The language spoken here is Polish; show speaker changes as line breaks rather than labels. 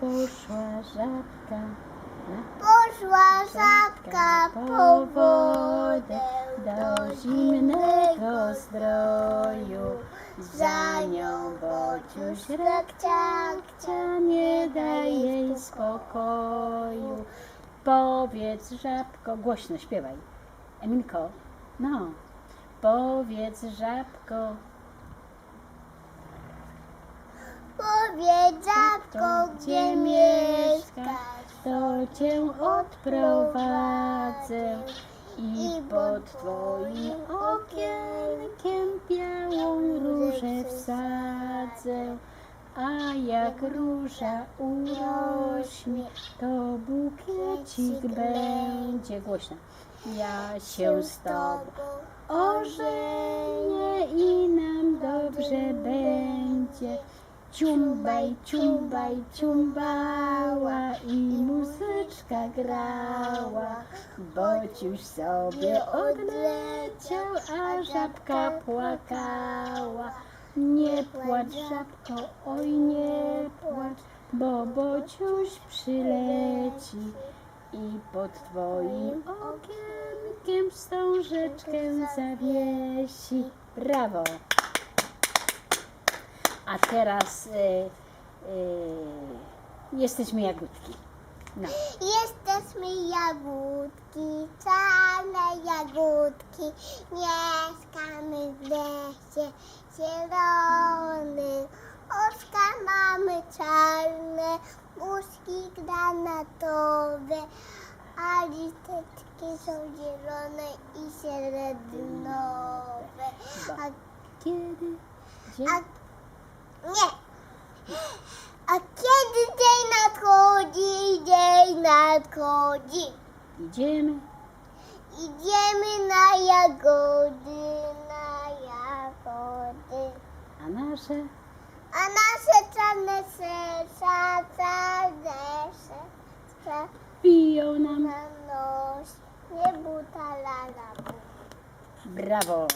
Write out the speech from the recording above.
poszła żabka
Poszła żabka po wodę
do zimnego zdroju. Za nią Bociuś rakciakcia nie daj jej spokoju. Powiedz żabko, głośno śpiewaj. Eminko, no. Powiedz żabko,
Żabko, gdzie mieszkasz
to cię odprowadzę i pod twoim okienkiem białą różę wsadzę. A jak róża urośnie, to bukiecik będzie głośno. Ja się z tobą ożenię i nam dobrze będzie. Ciumbaj, ciumbaj, ciumbała i muzyczka grała. Bociuś sobie odleciał, a żabka płakała. Nie płacz, żabko, oj nie płacz, bo Bociuś przyleci i pod twoim okienkiem wstążeczkę zawiesi. Brawo! A teraz y, y, jesteśmy jagódki. No.
Jesteśmy jagódki, czarne jagódki, mieszkamy w lesie zielonym. Oczka mamy czarne, uszki granatowe, a listeczki są zielone i średnowe. A,
Kiedy? Gdzie?
a nie. A kiedy dzień nadchodzi, dzień nadchodzi.
Idziemy.
Idziemy na jagody, na jagody.
A nasze?
A nasze czarne serca, czarne serca
Piją nam.
na nos, nie buta la la bu.
Brawo!